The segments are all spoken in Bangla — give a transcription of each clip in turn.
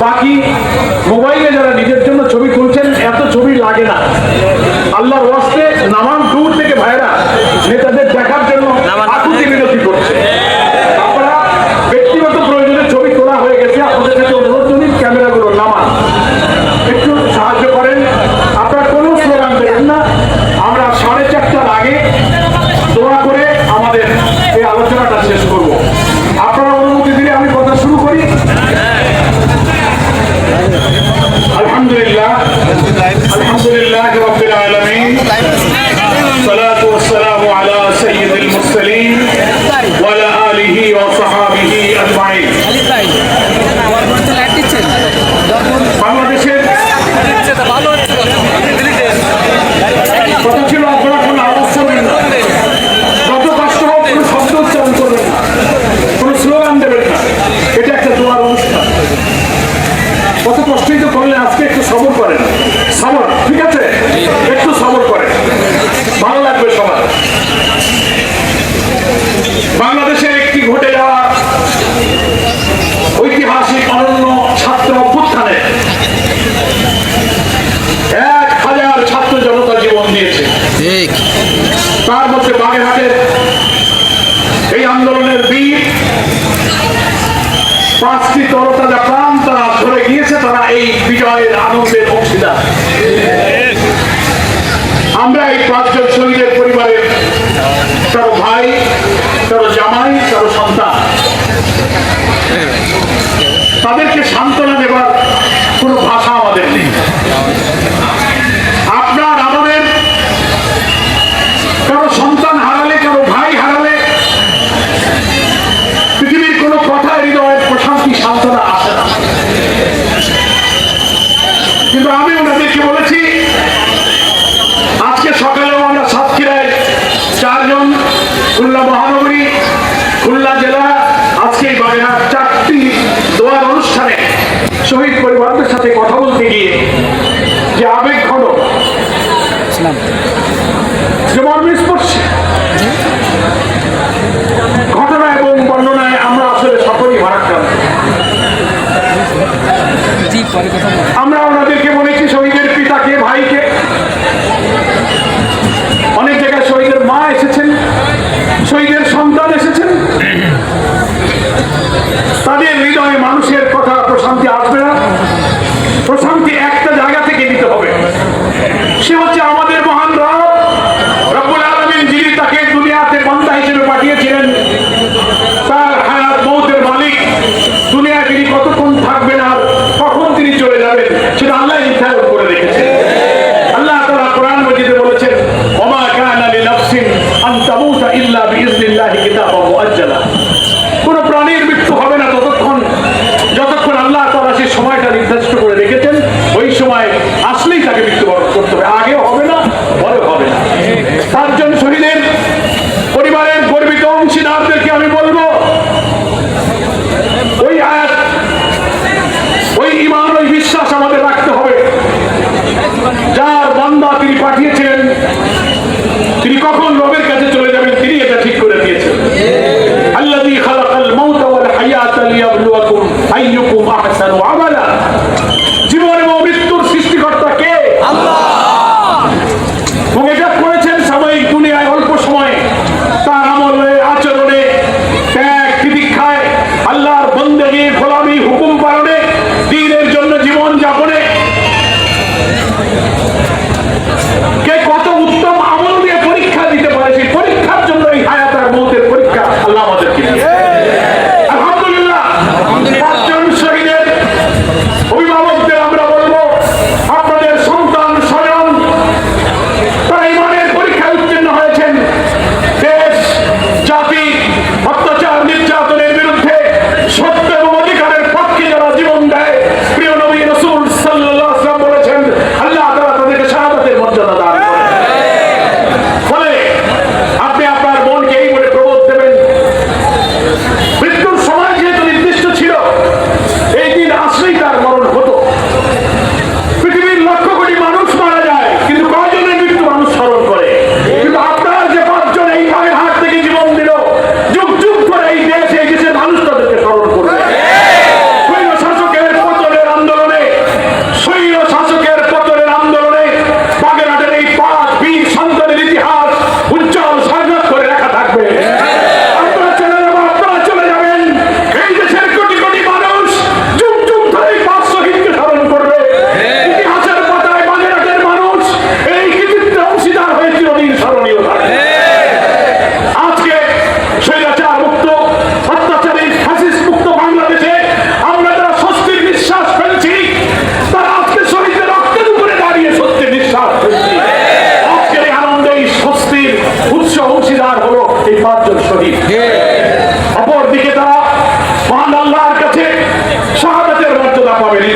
বাকি মোবাইলে যারা নিজের জন্য ছবি তুলছেন, এত ছবি লাগে না। আল্লাহর নামান নামাম দূর থেকে ভাইরা, নেতাদের い。はい আন্দোলনের বীর। পাঁচটি তরফ খুলনা মহানগরী খুলনা জেলা আজকে বাগেরহাট চারটি দোয়ার অনুষ্ঠানে শহীদ পরিবারদের সাথে কথা বলতে গিয়ে যে আবেগ ঘন আমরা আসলে সকলেই ভারাক্রান্ত। আমরা ওনাদেরকে বলেছি শহীদ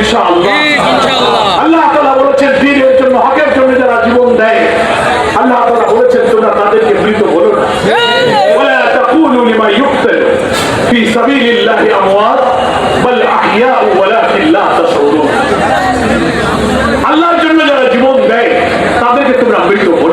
ইনশাআল্লাহ আল্লাহ তাআলা বলেছেন দ্বীনের জন্য হকের জন্য যারা জীবন দেয় আল্লাহ তাআলা বলেছেন তোমরা তাদেরকে মৃত বলো না ওয়ালা তাকুলু লিমা ইউকতাল ফি সাবিলিল্লাহি আমওয়াত বাল আহইয়া ওয়ালাকিন লা তাশউরুন আল্লাহর জন্য যারা জীবন দেয় তাদেরকে তোমরা মৃত বলো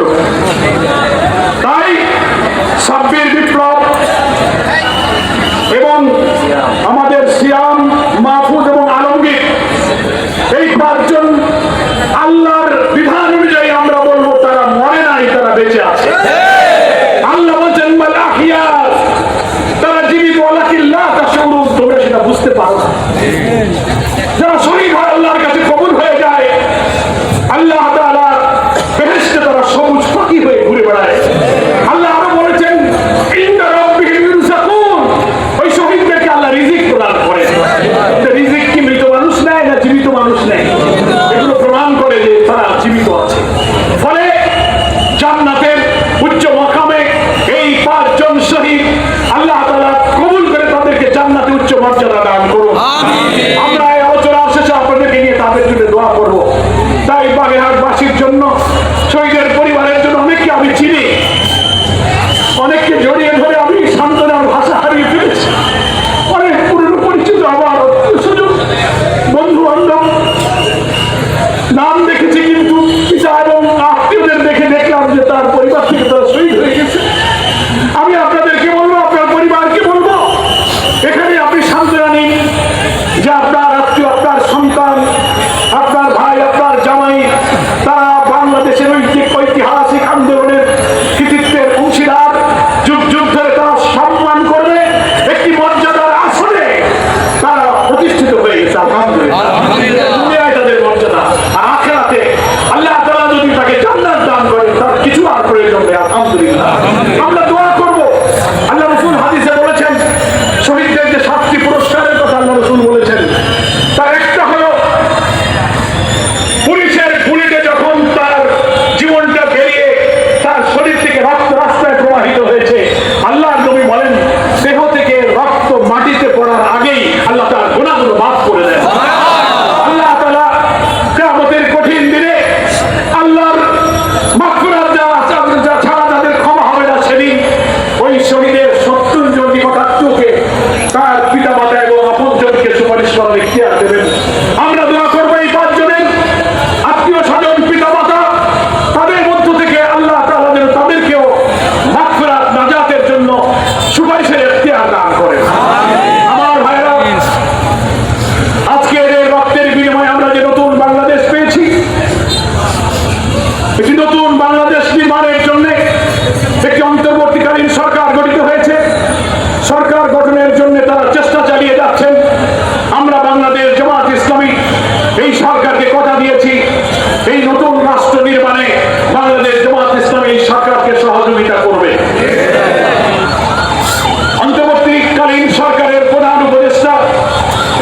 বুঝতে পারো যারা আমরা আলোচনা শেষে আপনাদেরকে নিয়ে তাদের জন্য দোয়া করবো তাই বাগেরহাট আমরা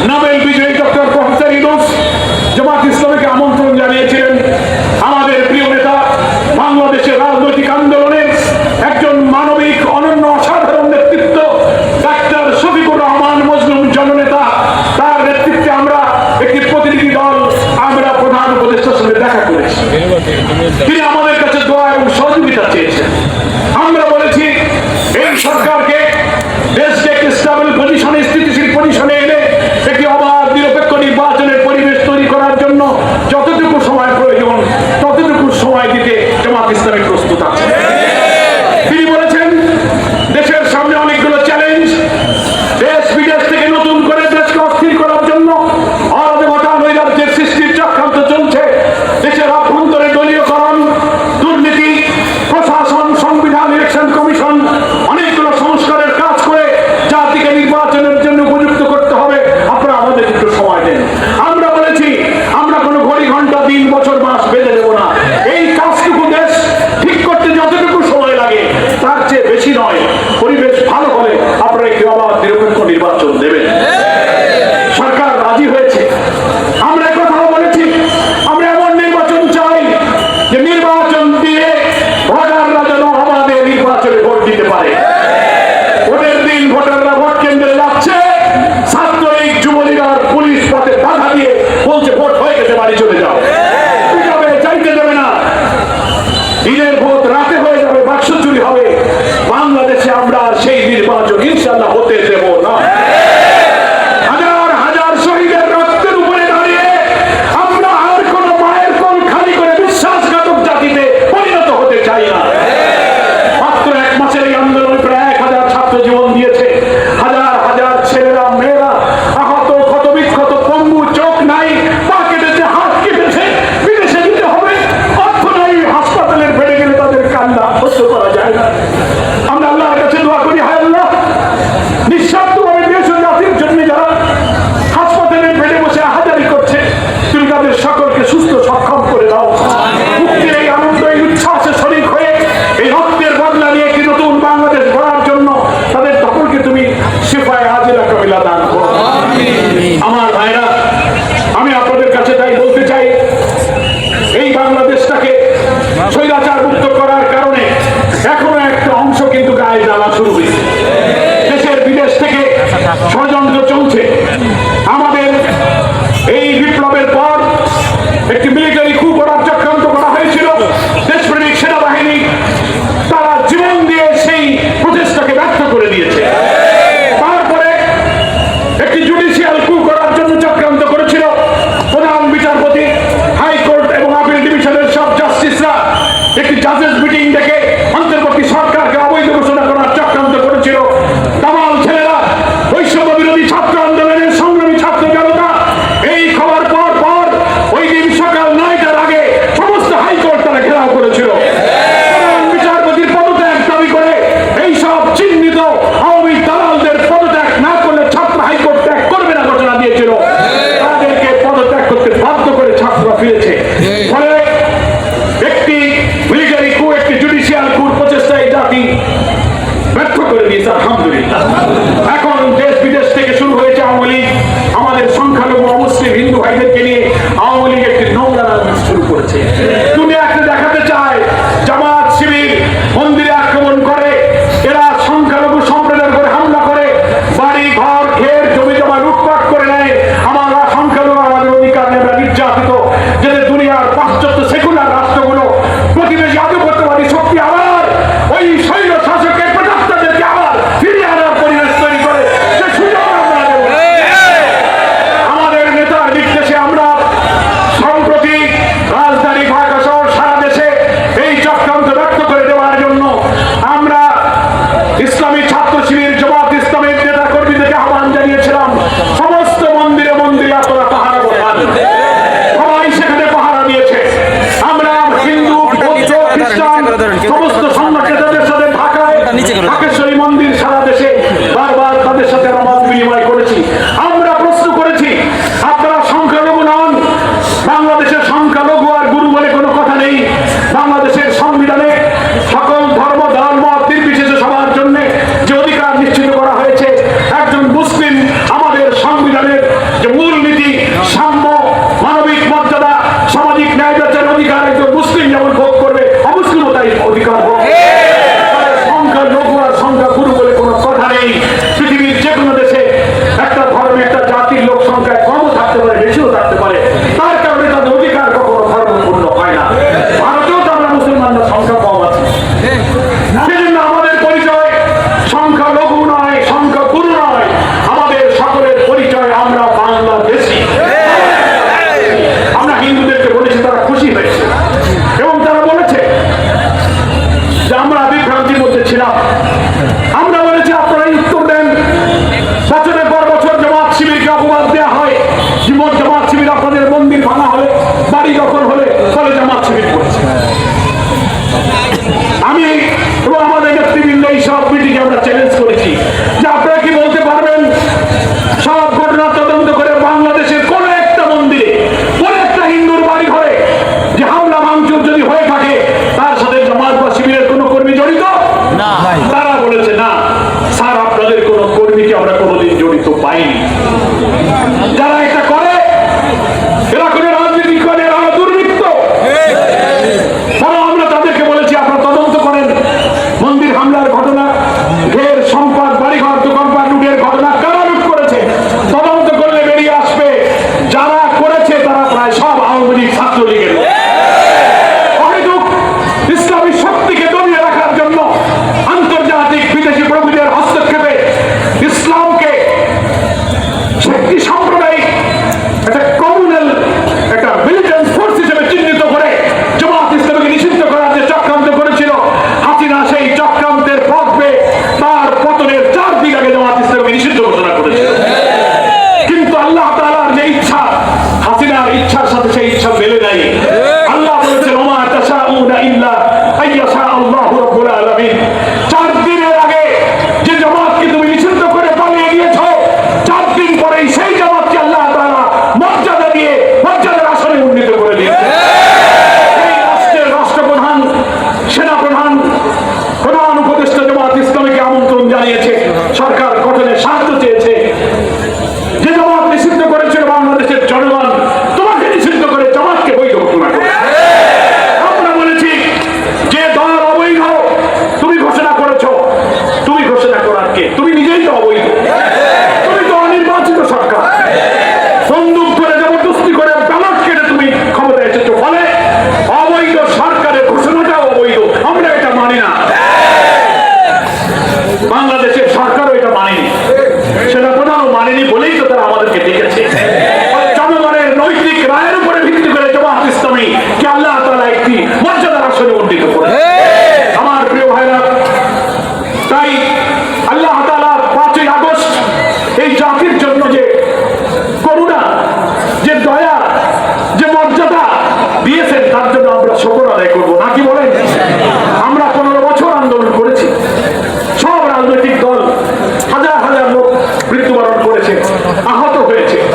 নোবেল বিজয়ী ডক্টর প্রফেসর আমন্ত্রণ আমাদের প্রিয় নেতা, বাংলাদেশের রাজনৈতিক আন্দোলনের একজন মানবিক, অনন্য ডাক্তার তার আমরা একটি প্রতিনিধি দল, আমরা প্রধান দেখা করেছি। তিনি আমাদের দিতে পারে।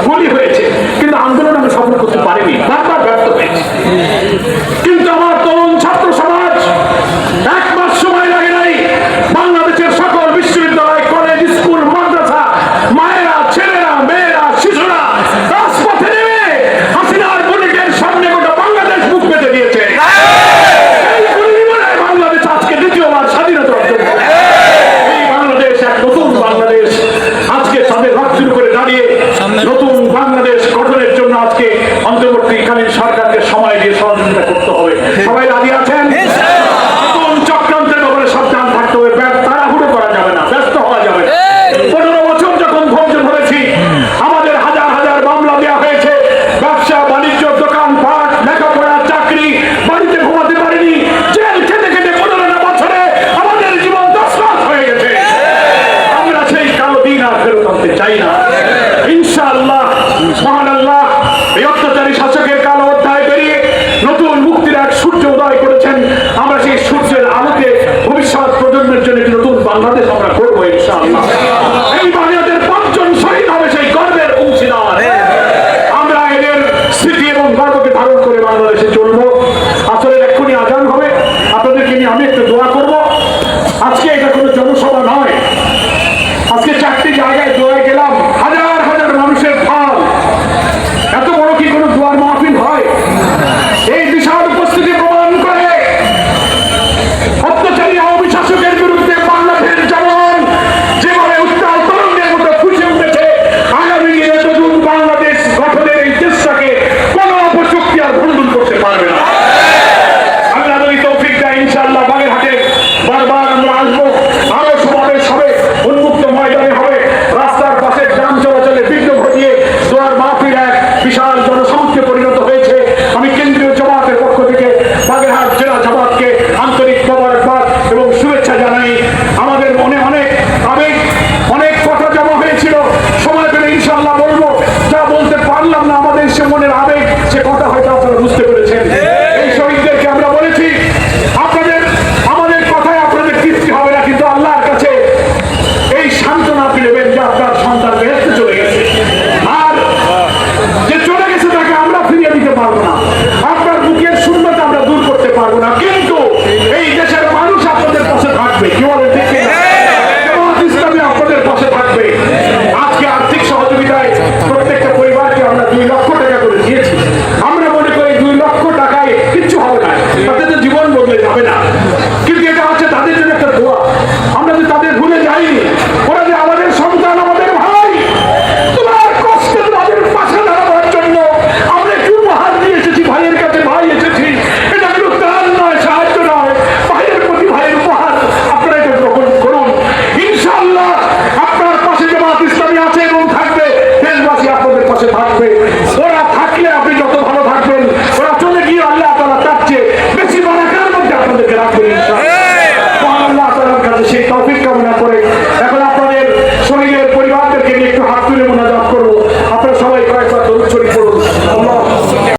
গুলি হয়েছে। কিন্তু আন্দোলন আমি সফল করতে পারিনি।